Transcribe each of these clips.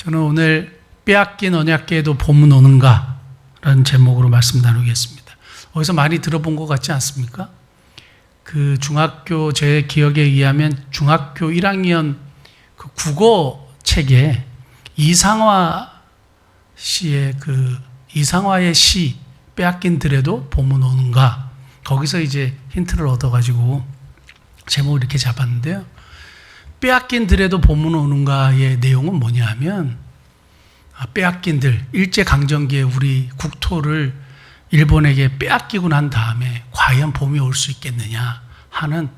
저는 오늘 빼앗긴 언약계에도 봄은 오는가? 라는 제목으로 말씀 나누겠습니다. 어디서 많이 들어본 것 같지 않습니까? 그 중학교 제 기억에 의하면 중학교 1학년 그 국어 책에 이상화 씨의 그 이상화의 시 빼앗긴 들에도 봄은 오는가 거기서 이제 힌트를 얻어가지고 제목을 이렇게 잡았는데요. 빼앗긴 들에도 봄은 오는가의 내용은 뭐냐 하면 아, 빼앗긴 들 일제 강점기에 우리 국토를 일본에게 빼앗기고 난 다음에 과연 봄이 올 수 있겠느냐 하는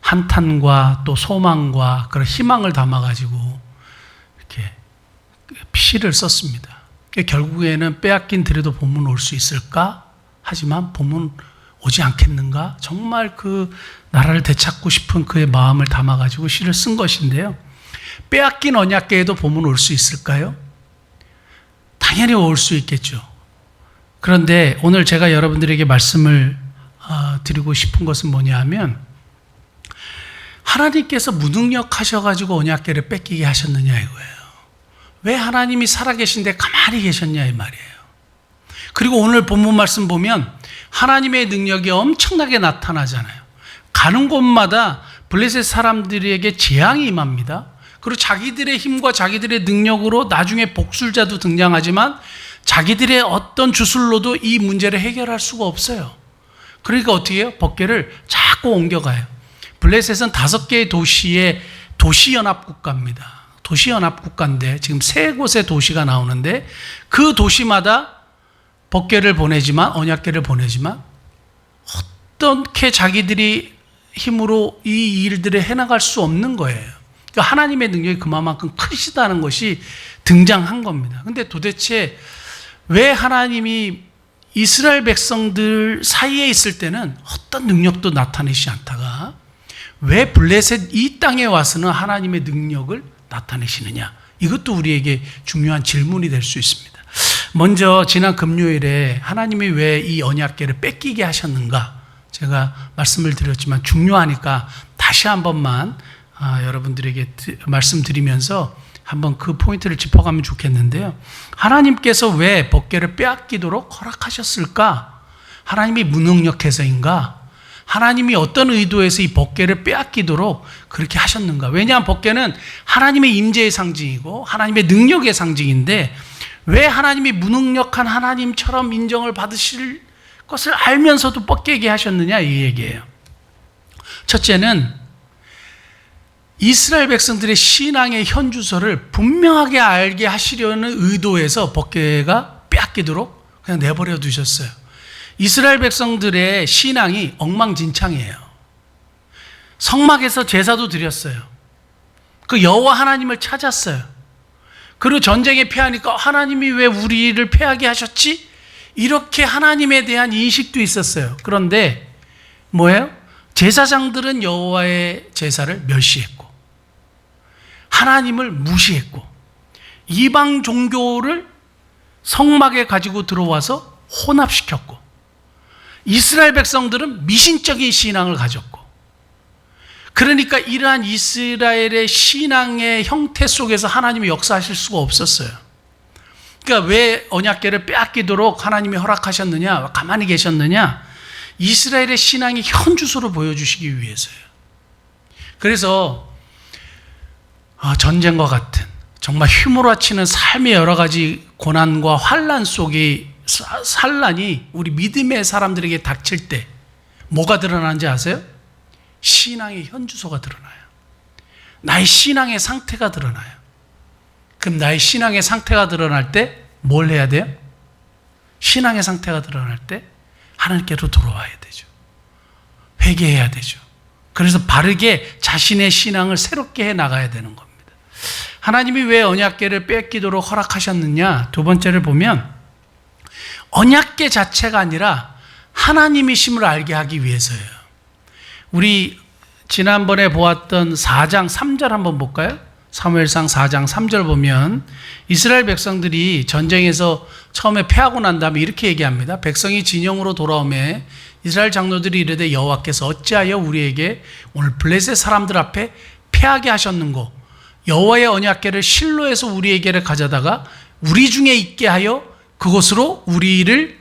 한탄과 또 소망과 그런 희망을 담아 가지고 이렇게 시를 썼습니다. 결국에는 빼앗긴 들에도 봄은 올수 있을까? 하지만 봄은 오지 않겠는가? 정말 그 나라를 되찾고 싶은 그의 마음을 담아가지고 시를 쓴 것인데요. 빼앗긴 언약계에도 봄은 올수 있을까요? 당연히 올 수 있겠죠. 그런데 오늘 제가 여러분들에게 말씀을 어, 드리고 싶은 것은 뭐냐 하면 하나님께서 무능력하셔가지고 언약계를 뺏기게 하셨느냐 이거예요. 왜 하나님이 살아계신데 가만히 계셨냐 이 말이에요. 그리고 오늘 본문 말씀 보면 하나님의 능력이 엄청나게 나타나잖아요. 가는 곳마다 블레셋 사람들에게 재앙이 임합니다. 그리고 자기들의 힘과 자기들의 능력으로 나중에 복술자도 등장하지만 자기들의 어떤 주술로도 이 문제를 해결할 수가 없어요. 그러니까 어떻게 해요? 법계를 자꾸 옮겨가요. 블레셋은 다섯 개의 도시의 도시연합국가입니다. 도시연합국가인데 지금 세 곳의 도시가 나오는데 그 도시마다 법계를 보내지만 언약계를 보내지만 어떻게 자기들이 힘으로 이 일들을 해나갈 수 없는 거예요. 그러니까 하나님의 능력이 그만큼 크시다는 것이 등장한 겁니다. 근데 도대체 왜 하나님이 이스라엘 백성들 사이에 있을 때는 어떤 능력도 나타내지 않다가 왜 블레셋 이 땅에 와서는 하나님의 능력을 나타내시느냐? 이것도 우리에게 중요한 질문이 될 수 있습니다. 먼저 지난 금요일에 하나님이 왜 이 언약계를 뺏기게 하셨는가? 제가 말씀을 드렸지만 중요하니까 다시 한 번만 아, 여러분들에게 말씀드리면서 한번 그 포인트를 짚어가면 좋겠는데요. 하나님께서 왜 법계를 빼앗기도록 허락하셨을까? 하나님이 무능력해서인가? 하나님이 어떤 의도에서 이 법계를 빼앗기도록 그렇게 하셨는가? 왜냐하면 법계는 하나님의 임재의 상징이고 하나님의 능력의 상징인데 왜 하나님이 무능력한 하나님처럼 인정을 받으실 것을 알면서도 뻗게 하셨느냐 이 얘기예요. 첫째는 이스라엘 백성들의 신앙의 현주소를 분명하게 알게 하시려는 의도에서 법계가 빼앗기도록 그냥 내버려 두셨어요. 이스라엘 백성들의 신앙이 엉망진창이에요. 성막에서 제사도 드렸어요. 그 여호와 하나님을 찾았어요. 그리고 전쟁에 패하니까 하나님이 왜 우리를 패하게 하셨지? 이렇게 하나님에 대한 인식도 있었어요. 그런데 뭐예요? 제사장들은 여호와의 제사를 멸시했고 하나님을 무시했고 이방 종교를 성막에 가지고 들어와서 혼합시켰고 이스라엘 백성들은 미신적인 신앙을 가졌고 그러니까 이러한 이스라엘의 신앙의 형태 속에서 하나님이 역사하실 수가 없었어요. 그러니까 왜 언약계를 빼앗기도록 하나님이 허락하셨느냐? 가만히 계셨느냐? 이스라엘의 신앙이 현주소를 보여주시기 위해서요. 그래서 아, 전쟁과 같은 정말 휘몰아치는 삶의 여러 가지 고난과 환란 속에 산란이 우리 믿음의 사람들에게 닥칠 때 뭐가 드러나는지 아세요? 신앙의 현주소가 드러나요. 나의 신앙의 상태가 드러나요. 그럼 나의 신앙의 상태가 드러날 때 뭘 해야 돼요? 신앙의 상태가 드러날 때 하나님께로 돌아와야 되죠. 회개해야 되죠. 그래서 바르게 자신의 신앙을 새롭게 해 나가야 되는 겁니다. 하나님이 왜 언약계를 뺏기도록 허락하셨느냐? 두 번째를 보면 언약계 자체가 아니라 하나님이심을 알게 하기 위해서예요. 우리 지난번에 보았던 4장 3절 한번 볼까요? 사무엘상 4장 3절 보면 이스라엘 백성들이 전쟁에서 처음에 패하고 난 다음에 이렇게 얘기합니다. 백성이 진영으로 돌아오매 이스라엘 장로들이 이르되 여호와께서 어찌하여 우리에게 오늘 블레셋 사람들 앞에 패하게 하셨는고 여호와의 언약궤를 실로에서 우리에게를 가져다가 우리 중에 있게 하여 그곳으로 우리를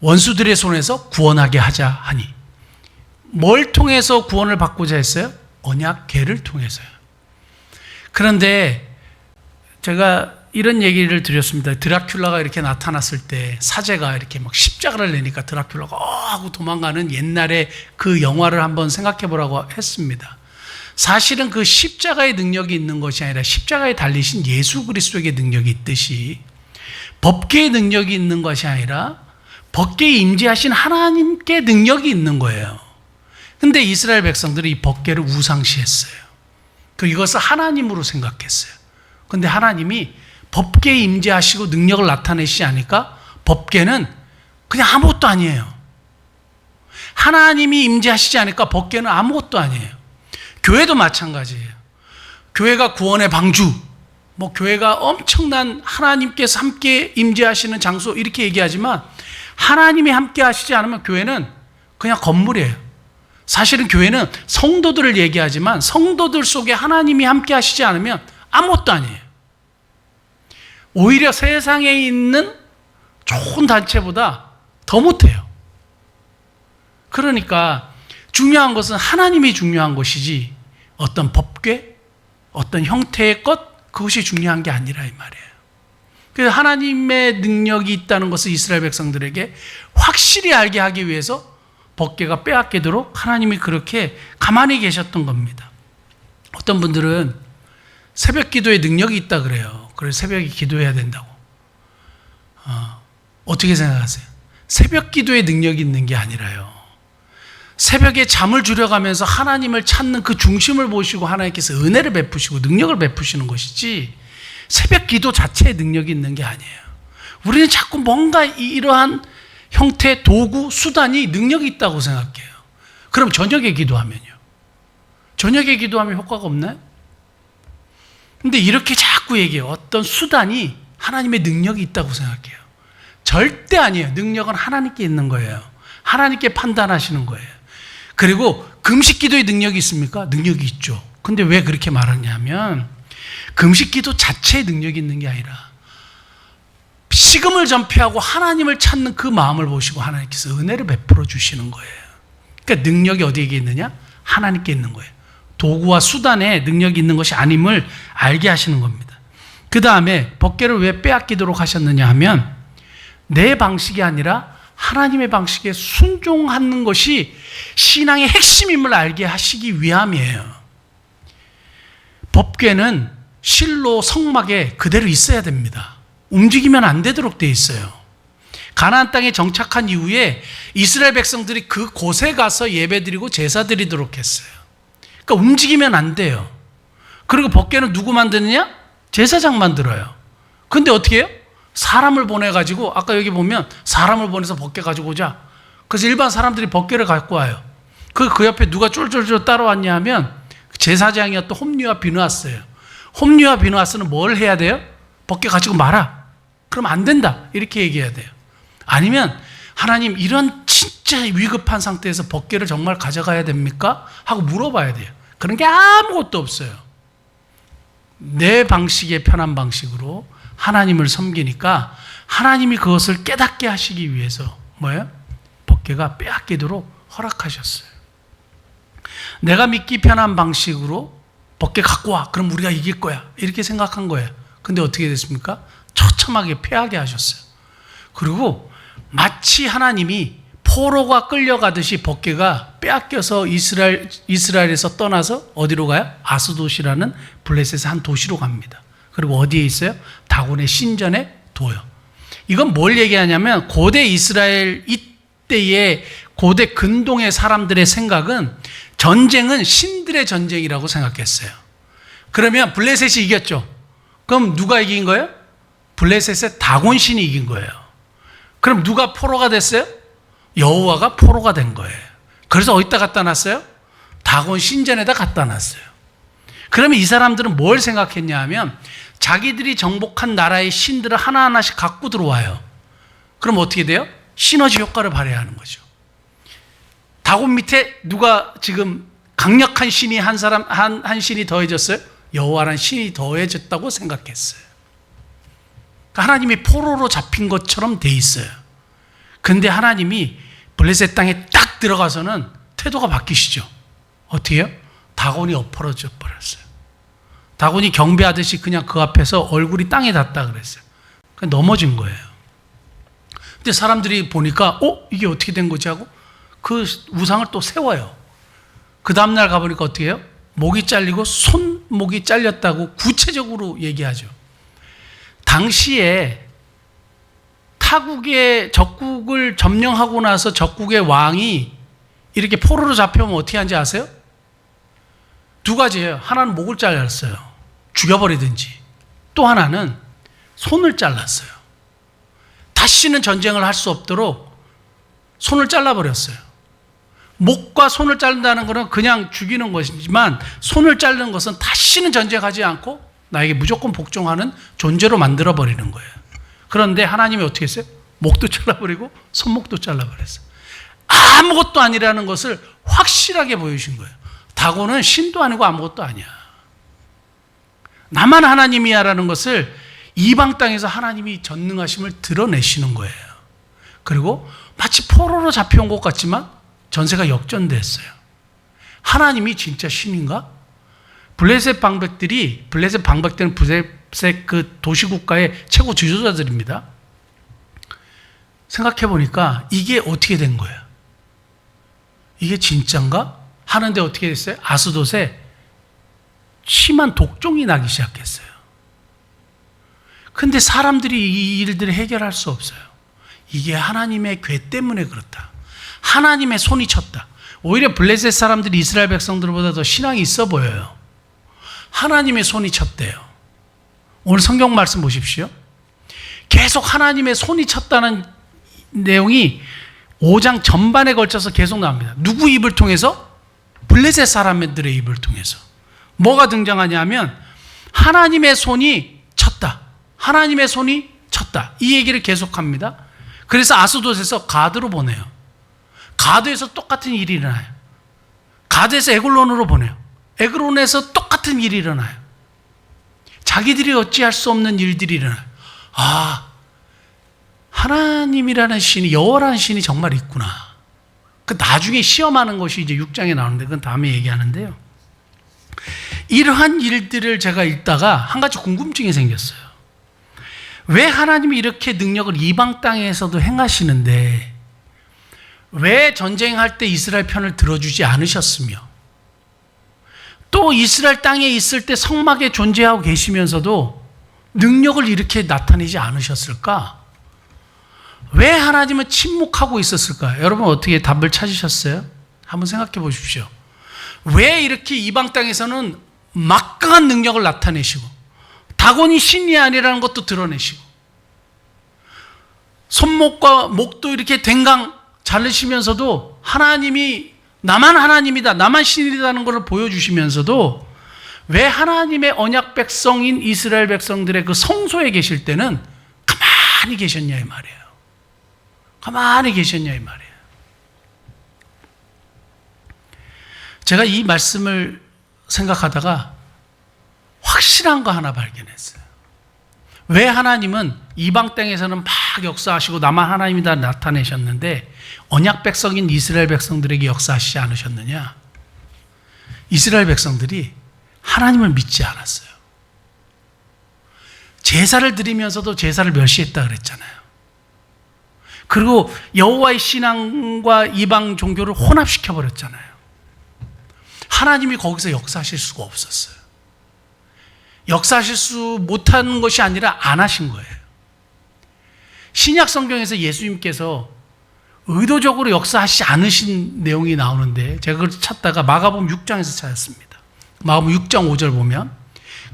원수들의 손에서 구원하게 하자 하니 뭘 통해서 구원을 받고자 했어요? 언약궤를 통해서요. 그런데 제가 이런 얘기를 드렸습니다. 드라큘라가 이렇게 나타났을 때 사제가 이렇게 막 십자가를 내니까 드라큘라가 어 하고 도망가는 옛날에 그 영화를 한번 생각해 보라고 했습니다. 사실은 그 십자가의 능력이 있는 것이 아니라 십자가에 달리신 예수 그리스도의 능력이 있듯이 법계의 능력이 있는 것이 아니라 법계에 임재하신 하나님께 능력이 있는 거예요. 근데 이스라엘 백성들이 이 법계를 우상시했어요. 그 이것을 하나님으로 생각했어요. 근데 하나님이 법계에 임재하시고 능력을 나타내시지 않으니까 법계는 그냥 아무것도 아니에요. 하나님이 임재하시지 않으니까 법계는 아무것도 아니에요. 교회도 마찬가지예요. 교회가 구원의 방주, 뭐 교회가 엄청난 하나님께서 함께 임재하시는 장소 이렇게 얘기하지만 하나님이 함께 하시지 않으면 교회는 그냥 건물이에요. 사실은 교회는 성도들을 얘기하지만 성도들 속에 하나님이 함께 하시지 않으면 아무것도 아니에요. 오히려 세상에 있는 좋은 단체보다 더 못해요. 그러니까 중요한 것은 하나님이 중요한 것이지 어떤 법궤, 어떤 형태의 것 그것이 중요한 게 아니라 이 말이에요. 그래서 하나님의 능력이 있다는 것을 이스라엘 백성들에게 확실히 알게 하기 위해서 법궤가 빼앗기도록 하나님이 그렇게 가만히 계셨던 겁니다. 어떤 분들은 새벽 기도에 능력이 있다 그래요. 그래서 새벽에 기도해야 된다고. 어, 어떻게 생각하세요? 새벽 기도에 능력이 있는 게 아니라요. 새벽에 잠을 줄여가면서 하나님을 찾는 그 중심을 보시고 하나님께서 은혜를 베푸시고 능력을 베푸시는 것이지 새벽 기도 자체에 능력이 있는 게 아니에요. 우리는 자꾸 뭔가 이러한 형태, 도구, 수단이 능력이 있다고 생각해요. 그럼 저녁에 기도하면요. 저녁에 기도하면 효과가 없나요? 근데 이렇게 자꾸 얘기해요. 어떤 수단이 하나님의 능력이 있다고 생각해요. 절대 아니에요. 능력은 하나님께 있는 거예요. 하나님께 판단하시는 거예요. 그리고 금식 기도의 능력이 있습니까? 능력이 있죠. 근데 왜 그렇게 말하냐면 금식 기도 자체에 능력이 있는 게 아니라 식음을 전폐하고 하나님을 찾는 그 마음을 보시고 하나님께서 은혜를 베풀어 주시는 거예요. 그러니까 능력이 어디에 있느냐? 하나님께 있는 거예요. 도구와 수단에 능력이 있는 것이 아님을 알게 하시는 겁니다. 그 다음에 법계를 왜 빼앗기도록 하셨느냐 하면 내 방식이 아니라 하나님의 방식에 순종하는 것이 신앙의 핵심임을 알게 하시기 위함이에요. 법궤는 실로 성막에 그대로 있어야 됩니다. 움직이면 안 되도록 돼 있어요. 가나안 땅에 정착한 이후에 이스라엘 백성들이 그 곳에 가서 예배드리고 제사 드리도록 했어요. 그러니까 움직이면 안 돼요. 그리고 법궤는 누구 만드느냐? 제사장 만들어요. 근데 어떻게 해요? 사람을 보내가지고, 아까 여기 보면 사람을 보내서 법궤 가지고 오자. 그래서 일반 사람들이 법궤를 갖고 와요. 그, 그 옆에 누가 쫄쫄쫄 따라왔냐 하면 제사장이었던 홈리와 비누아스예요. 홈리와 비누아스는 뭘 해야 돼요? 법궤 가지고 말아. 그럼 안 된다. 이렇게 얘기해야 돼요. 아니면 하나님 이런 진짜 위급한 상태에서 법궤를 정말 가져가야 됩니까? 하고 물어봐야 돼요. 그런 게 아무것도 없어요. 내 방식의 편한 방식으로 하나님을 섬기니까 하나님이 그것을 깨닫게 하시기 위해서 뭐예요? 법궤가 빼앗기도록 허락하셨어요. 내가 믿기 편한 방식으로 법궤 갖고 와. 그럼 우리가 이길 거야. 이렇게 생각한 거예요. 근데 어떻게 됐습니까? 처참하게 패하게 하셨어요. 그리고 마치 하나님이 포로가 끌려가듯이 법궤가 빼앗겨서 이스라엘 이스라엘에서 떠나서 어디로 가요? 아스도시라는 블레셋의 한 도시로 갑니다. 그리고 어디에 있어요? 다곤의 신전에 둬요. 이건 뭘 얘기하냐면 고대 이스라엘 이때의 고대 근동의 사람들의 생각은 전쟁은 신들의 전쟁이라고 생각했어요. 그러면 블레셋이 이겼죠. 그럼 누가 이긴 거예요? 블레셋의 다곤 신이 이긴 거예요. 그럼 누가 포로가 됐어요? 여호와가 포로가 된 거예요. 그래서 어디다 갖다 놨어요? 다곤 신전에다 갖다 놨어요. 그러면 이 사람들은 뭘 생각했냐 하면 자기들이 정복한 나라의 신들을 하나하나씩 갖고 들어와요. 그럼 어떻게 돼요? 시너지 효과를 발휘 하는 거죠. 다곤 밑에 누가 지금 강력한 신이 한 사람, 한, 한 신이 더해졌어요? 여호와란 신이 더해졌다고 생각했어요. 그러니까 하나님이 포로로 잡힌 것처럼 돼 있어요. 근데 하나님이 블레셋 땅에 딱 들어가서는 태도가 바뀌시죠. 어떻게 해요? 다곤이 엎어져 버렸어요. 다곤이 경배하듯이 그냥 그 앞에서 얼굴이 땅에 닿다 그랬어요. 그냥 넘어진 거예요. 근데 사람들이 보니까 어 이게 어떻게 된 거지 하고 그 우상을 또 세워요. 그 다음 날 가보니까 어떻게 해요? 목이 잘리고 손 목이 잘렸다고 구체적으로 얘기하죠. 당시에 타국의 적국을 점령하고 나서 적국의 왕이 이렇게 포로로 잡혀오면 어떻게 하는지 아세요? 두 가지예요. 하나는 목을 잘랐어요. 죽여버리든지. 또 하나는 손을 잘랐어요. 다시는 전쟁을 할 수 없도록 손을 잘라버렸어요. 목과 손을 자른다는 것은 그냥 죽이는 것이지만 손을 자르는 것은 다시는 전쟁하지 않고 나에게 무조건 복종하는 존재로 만들어 버리는 거예요. 그런데 하나님이 어떻게 했어요? 목도 잘라버리고 손목도 잘라버렸어요. 아무것도 아니라는 것을 확실하게 보여주신 거예요. 다고는 신도 아니고 아무것도 아니야. 나만 하나님이야라는 것을 이방 땅에서 하나님이 전능하심을 드러내시는 거예요. 그리고 마치 포로로 잡혀온 것 같지만 전세가 역전됐어요. 하나님이 진짜 신인가? 블레셋 방백들이 블레셋 방백들은 블레셋 그 도시 국가의 최고 지도자들입니다. 생각해 보니까 이게 어떻게 된 거예요? 이게 진짠가? 하는데 어떻게 됐어요? 아스돗에 심한 독종이 나기 시작했어요. 근데 사람들이 이 일들을 해결할 수 없어요. 이게 하나님의 괴 때문에 그렇다. 하나님의 손이 쳤다. 오히려 블레셋 사람들이 이스라엘 백성들보다 더 신앙이 있어 보여요. 하나님의 손이 쳤대요. 오늘 성경 말씀 보십시오. 계속 하나님의 손이 쳤다는 내용이 5장 전반에 걸쳐서 계속 나옵니다. 누구 입을 통해서? 블레셋 사람들의 입을 통해서. 뭐가 등장하냐면 하나님의 손이 쳤다. 하나님의 손이 쳤다. 이 얘기를 계속합니다. 그래서 아스돗에서 가드로 보내요. 가드에서 똑같은 일이 일어나요. 가드에서 에글론으로 보내요. 에글론에서 똑같은 일이 일어나요. 자기들이 어찌할 수 없는 일들이 일어나요. 아, 하나님이라는 신이 여호와라는 신이 정말 있구나. 그 나중에 시험하는 것이 이제 6장에 나오는데 그건 다음에 얘기하는데요. 이러한 일들을 제가 읽다가 한 가지 궁금증이 생겼어요. 왜 하나님이 이렇게 능력을 이방 땅에서도 행하시는데 왜 전쟁할 때 이스라엘 편을 들어주지 않으셨으며 또 이스라엘 땅에 있을 때 성막에 존재하고 계시면서도 능력을 이렇게 나타내지 않으셨을까? 왜 하나님은 침묵하고 있었을까? 여러분 어떻게 답을 찾으셨어요? 한번 생각해 보십시오. 왜 이렇게 이방 땅에서는 막강한 능력을 나타내시고 다곤이 신이 아니라는 것도 드러내시고 손목과 목도 이렇게 댕강 자르시면서도 하나님이 나만 하나님이다, 나만 신이라는 것을 보여주시면서도 왜 하나님의 언약 백성인 이스라엘 백성들의 그 성소에 계실 때는 가만히 계셨냐 이 말이에요. 가만히 계셨냐 이 말이에요. 제가 이 말씀을 생각하다가 확실한 거 하나 발견했어요. 왜 하나님은 이방 땅에서는 막 역사하시고 나만 하나님이다 나타내셨는데 언약 백성인 이스라엘 백성들에게 역사하시지 않으셨느냐? 이스라엘 백성들이 하나님을 믿지 않았어요. 제사를 드리면서도 제사를 멸시했다 그랬잖아요. 그리고 여호와의 신앙과 이방 종교를 혼합시켜 버렸잖아요. 하나님이 거기서 역사하실 수가 없었어요. 역사하실 수 못하는 것이 아니라 안 하신 거예요. 신약 성경에서 예수님께서 의도적으로 역사하시지 않으신 내용이 나오는데 제가 그걸 찾다가 마가복음 6장에서 찾았습니다. 마가복음 6장 5절 보면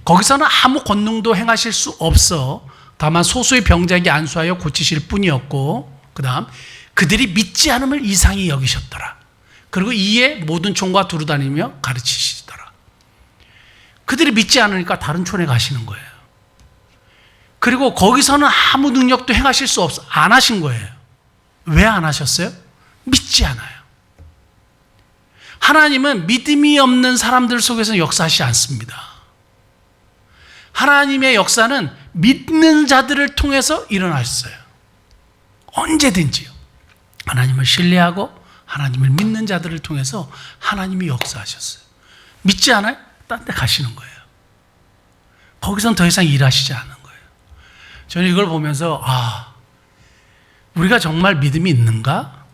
거기서는 아무 권능도 행하실 수 없어 다만 소수의 병자에게 안수하여 고치실 뿐이었고 그다음 그들이 믿지 않음을 이상히 여기셨더라. 그리고 이에 모든 총과 두루 다니며 가르치시더라. 그들이 믿지 않으니까 다른 촌에 가시는 거예요. 그리고 거기서는 아무 능력도 행하실 수 없어 안 하신 거예요. 왜 안 하셨어요? 믿지 않아요. 하나님은 믿음이 없는 사람들 속에서 역사하지 않습니다. 하나님의 역사는 믿는 자들을 통해서 일어났어요. 언제든지요. 하나님을 신뢰하고 하나님을 믿는 자들을 통해서 하나님이 역사하셨어요. 믿지 않아요? 딴 데 가시는 거예요. 거기선 더 이상 일하시지 않는 거예요. 저는 이걸 보면서 아 우리가 정말 믿음이 있는가?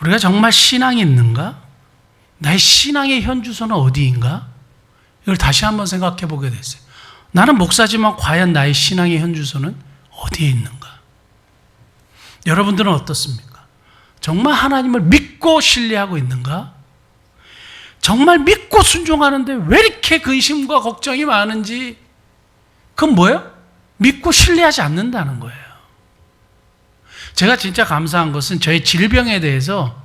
우리가 정말 신앙이 있는가? 나의 신앙의 현주소는 어디인가? 이걸 다시 한번 생각해 보게 됐어요. 나는 목사지만 과연 나의 신앙의 현주소는 어디에 있는가? 여러분들은 어떻습니까? 정말 하나님을 믿고 신뢰하고 있는가? 정말 믿고 순종하는데 왜 이렇게 근심과 걱정이 많은지 그건 뭐예요? 믿고 신뢰하지 않는다는 거예요. 제가 진짜 감사한 것은 저의 질병에 대해서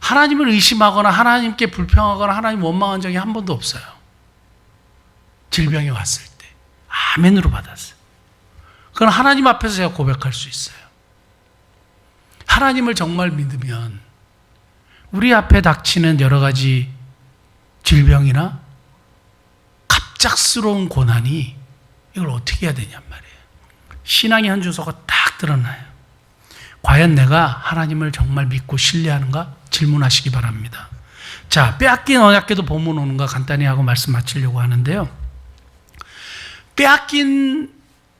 하나님을 의심하거나 하나님께 불평하거나 하나님 원망한 적이 한 번도 없어요. 질병이 왔을 때. 아멘으로 받았어요. 그건 하나님 앞에서 제가 고백할 수 있어요. 하나님을 정말 믿으면 우리 앞에 닥치는 여러 가지 질병이나 갑작스러운 고난이 이걸 어떻게 해야 되냔 말이에요. 신앙의 한 주소가 딱 드러나요. 과연 내가 하나님을 정말 믿고 신뢰하는가 질문하시기 바랍니다. 자, 빼앗긴 언약궤도 본문 오는가 간단히 하고 말씀 마치려고 하는데요. 빼앗긴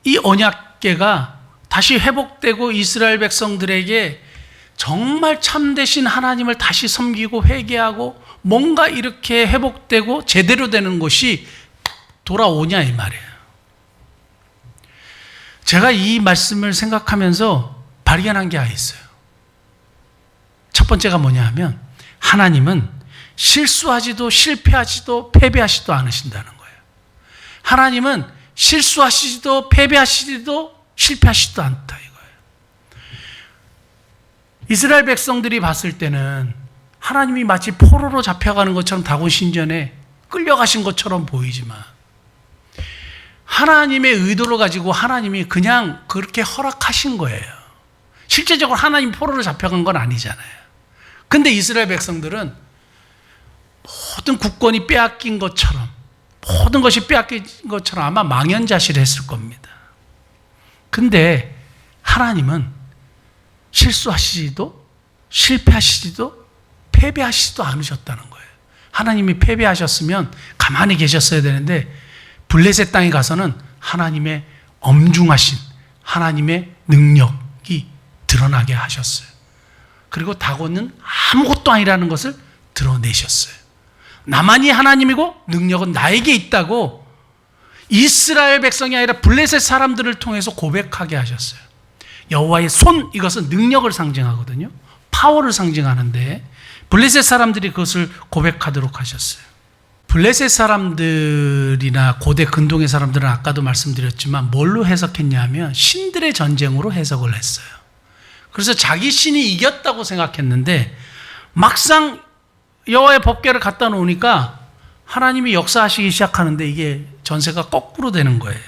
이 언약궤가 다시 회복되고 이스라엘 백성들에게 정말 참되신 하나님을 다시 섬기고 회개하고 뭔가 이렇게 회복되고 제대로 되는 것이 돌아오냐 이 말이에요. 제가 이 말씀을 생각하면서 발견한 게 있어요. 첫 번째가 뭐냐 하면 하나님은 실수하지도 실패하지도 패배하지도 않으신다는 거예요. 하나님은 실수하시지도 패배하시지도 실패하시지도 않다 이거예요. 이스라엘 백성들이 봤을 때는 하나님이 마치 포로로 잡혀가는 것처럼 다곤 신전에 끌려가신 것처럼 보이지만 하나님의 의도를 가지고 하나님이 그냥 그렇게 허락하신 거예요. 실제적으로 하나님 포로로 잡혀간 건 아니잖아요. 근데 이스라엘 백성들은 모든 국권이 빼앗긴 것처럼 모든 것이 빼앗긴 것처럼 아마 망연자실했을 겁니다. 근데 하나님은 실수하시지도 실패하시지도 패배하시지도 않으셨다는 거예요. 하나님이 패배하셨으면 가만히 계셨어야 되는데 블레셋 땅에 가서는 하나님의 엄중하신 하나님의 능력이 드러나게 하셨어요. 그리고 다곤은 아무것도 아니라는 것을 드러내셨어요. 나만이 하나님이고 능력은 나에게 있다고 이스라엘 백성이 아니라 블레셋 사람들을 통해서 고백하게 하셨어요. 여호와의 손 이것은 능력을 상징하거든요. 파워를 상징하는데 블레셋 사람들이 그것을 고백하도록 하셨어요. 블레셋 사람들이나 고대 근동의 사람들은 아까도 말씀드렸지만 뭘로 해석했냐면 신들의 전쟁으로 해석을 했어요. 그래서 자기 신이 이겼다고 생각했는데 막상 여호와의 법궤를 갖다 놓으니까 하나님이 역사하시기 시작하는데 이게 전세가 거꾸로 되는 거예요.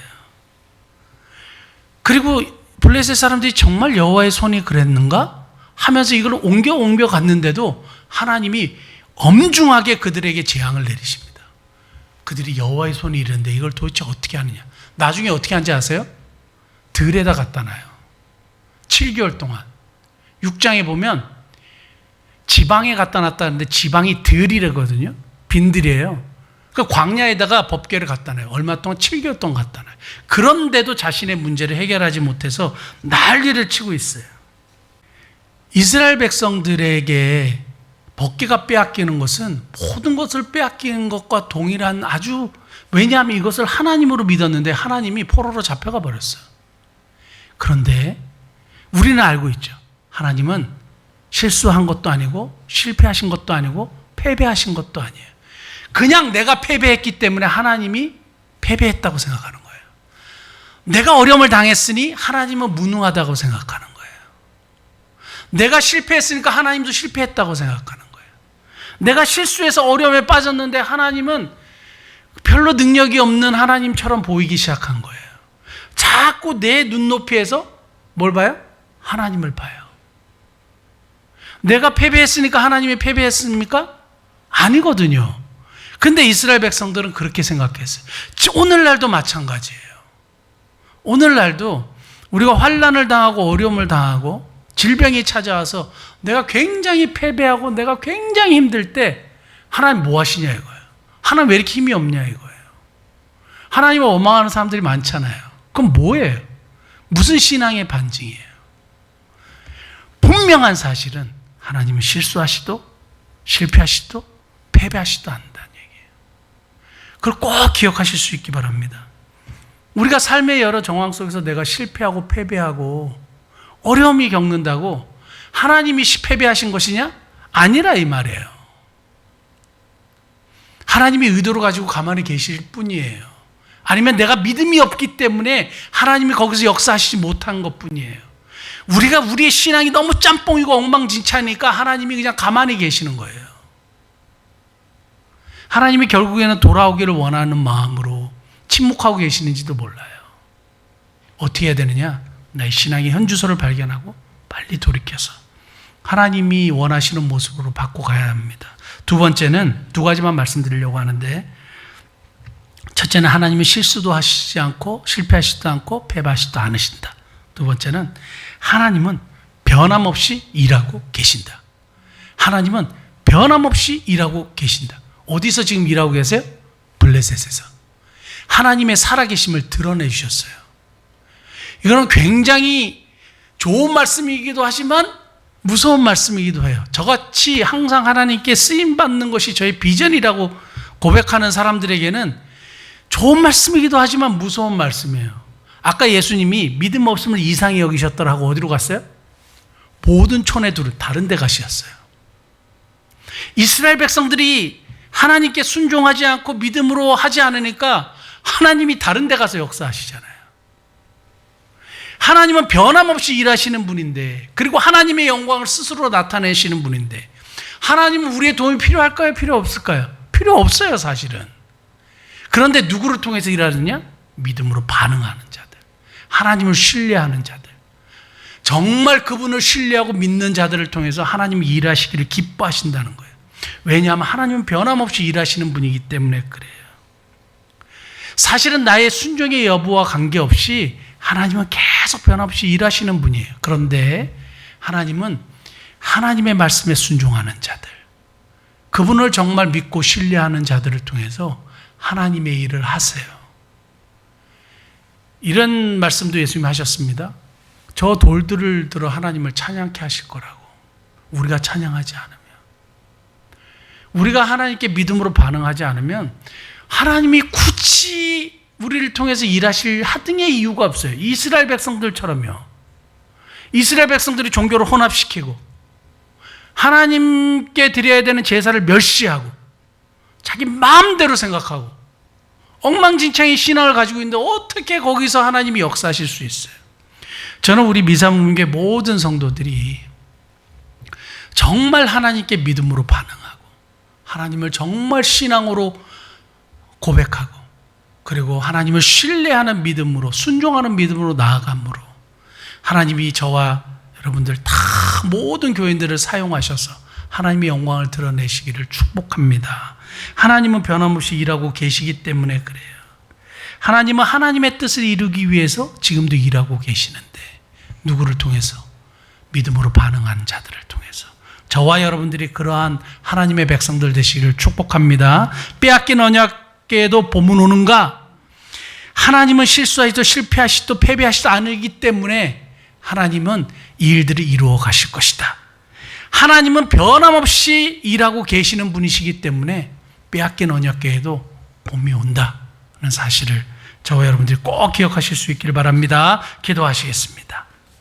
그리고 블레셋 사람들이 정말 여호와의 손이 그랬는가 하면서 이걸 옮겨 옮겨 갔는데도 하나님이 엄중하게 그들에게 재앙을 내리십니다. 그들이 여호와의 손이 이런데 이걸 도대체 어떻게 하느냐? 나중에 어떻게 하는지 아세요? 들에다 갖다 놔요. 7개월 동안. 6장에 보면 지방에 갖다 놨다는데 지방이 들이래거든요. 빈들이에요. 그 광야에다가 법궤를 갖다 놔요. 얼마 동안 7개월 동안 갖다 놔요. 그런데도 자신의 문제를 해결하지 못해서 난리를 치고 있어요. 이스라엘 백성들에게 법궤가 빼앗기는 것은 모든 것을 빼앗기는 것과 동일한 아주 왜냐하면 이것을 하나님으로 믿었는데 하나님이 포로로 잡혀가 버렸어요. 그런데 우리는 알고 있죠. 하나님은 실수한 것도 아니고 실패하신 것도 아니고 패배하신 것도 아니에요. 그냥 내가 패배했기 때문에 하나님이 패배했다고 생각하는 거예요. 내가 어려움을 당했으니 하나님은 무능하다고 생각하는 거예요. 내가 실패했으니까 하나님도 실패했다고 생각하는 거예요. 내가 실수해서 어려움에 빠졌는데 하나님은 별로 능력이 없는 하나님처럼 보이기 시작한 거예요. 자꾸 내 눈높이에서 뭘 봐요? 하나님을 봐요. 내가 패배했으니까 하나님이 패배했습니까? 아니거든요. 근데 이스라엘 백성들은 그렇게 생각했어요. 지- 오늘날도 마찬가지예요. 오늘날도 우리가 환란을 당하고 어려움을 당하고 질병이 찾아와서 내가 굉장히 패배하고 내가 굉장히 힘들 때 하나님 뭐 하시냐 이거예요. 하나님 왜 이렇게 힘이 없냐 이거예요. 하나님을 원망하는 사람들이 많잖아요. 그럼 뭐예요? 무슨 신앙의 반증이에요? 분명한 사실은 하나님은 실수하시도 실패하시도 패배하시도 않는다는 얘기예요. 그걸 꼭 기억하실 수 있기 바랍니다. 우리가 삶의 여러 정황 속에서 내가 실패하고 패배하고 어려움이 겪는다고 하나님이 시- 패배하신 것이냐? 아니라 이 말이에요. 하나님이 의도로 가지고 가만히 계실 뿐이에요. 아니면 내가 믿음이 없기 때문에 하나님이 거기서 역사하시지 못한 것 뿐이에요. 우리가 우리의 신앙이 너무 짬뽕이고 엉망진창이니까 하나님이 그냥 가만히 계시는 거예요. 하나님이 결국에는 돌아오기를 원하는 마음으로 침묵하고 계시는지도 몰라요. 어떻게 해야 되느냐? 나의 신앙의 현주소를 발견하고 빨리 돌이켜서 하나님이 원하시는 모습으로 바꿔가야 합니다. 두 번째는 두 가지만 말씀드리려고 하는데 첫째는 하나님은 실수도 하시지 않고 실패하시지도 않고 패배하시지도 않으신다. 두 번째는 하나님은 변함없이 일하고 계신다. 하나님은 변함없이 일하고 계신다. 어디서 지금 일하고 계세요? 블레셋에서. 하나님의 살아계심을 드러내 주셨어요. 이거는 굉장히 좋은 말씀이기도 하지만 무서운 말씀이기도 해요. 저같이 항상 하나님께 쓰임 받는 것이 저의 비전이라고 고백하는 사람들에게는 좋은 말씀이기도 하지만 무서운 말씀이에요. 아까 예수님이 믿음 없음을 이상히 여기셨더라고 어디로 갔어요? 모든 촌에 두루 다른 데 가셨어요. 이스라엘 백성들이 하나님께 순종하지 않고 믿음으로 하지 않으니까 하나님이 다른 데 가서 역사하시잖아요. 하나님은 변함없이 일하시는 분인데, 그리고 하나님의 영광을 스스로 나타내시는 분인데, 하나님은 우리의 도움이 필요할까요? 필요 없을까요? 필요 없어요, 사실은. 그런데 누구를 통해서 일하느냐? 믿음으로 반응하는 자들. 하나님을 신뢰하는 자들. 정말 그분을 신뢰하고 믿는 자들을 통해서 하나님이 일하시기를 기뻐하신다는 거예요. 왜냐하면 하나님은 변함없이 일하시는 분이기 때문에 그래요. 사실은 나의 순종의 여부와 관계없이 하나님은 계속 변함없이 일하시는 분이에요. 그런데 하나님은 하나님의 말씀에 순종하는 자들, 그분을 정말 믿고 신뢰하는 자들을 통해서 하나님의 일을 하세요. 이런 말씀도 예수님이 하셨습니다. 저 돌들을 들어 하나님을 찬양케 하실 거라고. 우리가 찬양하지 않으면. 우리가 하나님께 믿음으로 반응하지 않으면 하나님이 굳이 우리를 통해서 일하실 하등의 이유가 없어요. 이스라엘 백성들처럼요. 이스라엘 백성들이 종교를 혼합시키고 하나님께 드려야 되는 제사를 멸시하고 자기 마음대로 생각하고 엉망진창의 신앙을 가지고 있는데 어떻게 거기서 하나님이 역사하실 수 있어요? 저는 우리 미사문계 모든 성도들이 정말 하나님께 믿음으로 반응하고 하나님을 정말 신앙으로 고백하고 그리고 하나님을 신뢰하는 믿음으로 순종하는 믿음으로 나아감으로 하나님이 저와 여러분들 다 모든 교인들을 사용하셔서 하나님의 영광을 드러내시기를 축복합니다. 하나님은 변함없이 일하고 계시기 때문에 그래요. 하나님은 하나님의 뜻을 이루기 위해서 지금도 일하고 계시는데 누구를 통해서 믿음으로 반응하는 자들을 통해서 저와 여러분들이 그러한 하나님의 백성들 되시기를 축복합니다. 빼앗긴 언약 계에도 봄은 오는가? 하나님은 실수하시도 실패하시도 패배하시도 않기 때문에 하나님은 이 일들을 이루어 가실 것이다. 하나님은 변함없이 일하고 계시는 분이시기 때문에 빼앗긴 언약계에도 봄이 온다는 사실을 저와 여러분들이 꼭 기억하실 수 있기를 바랍니다. 기도하시겠습니다.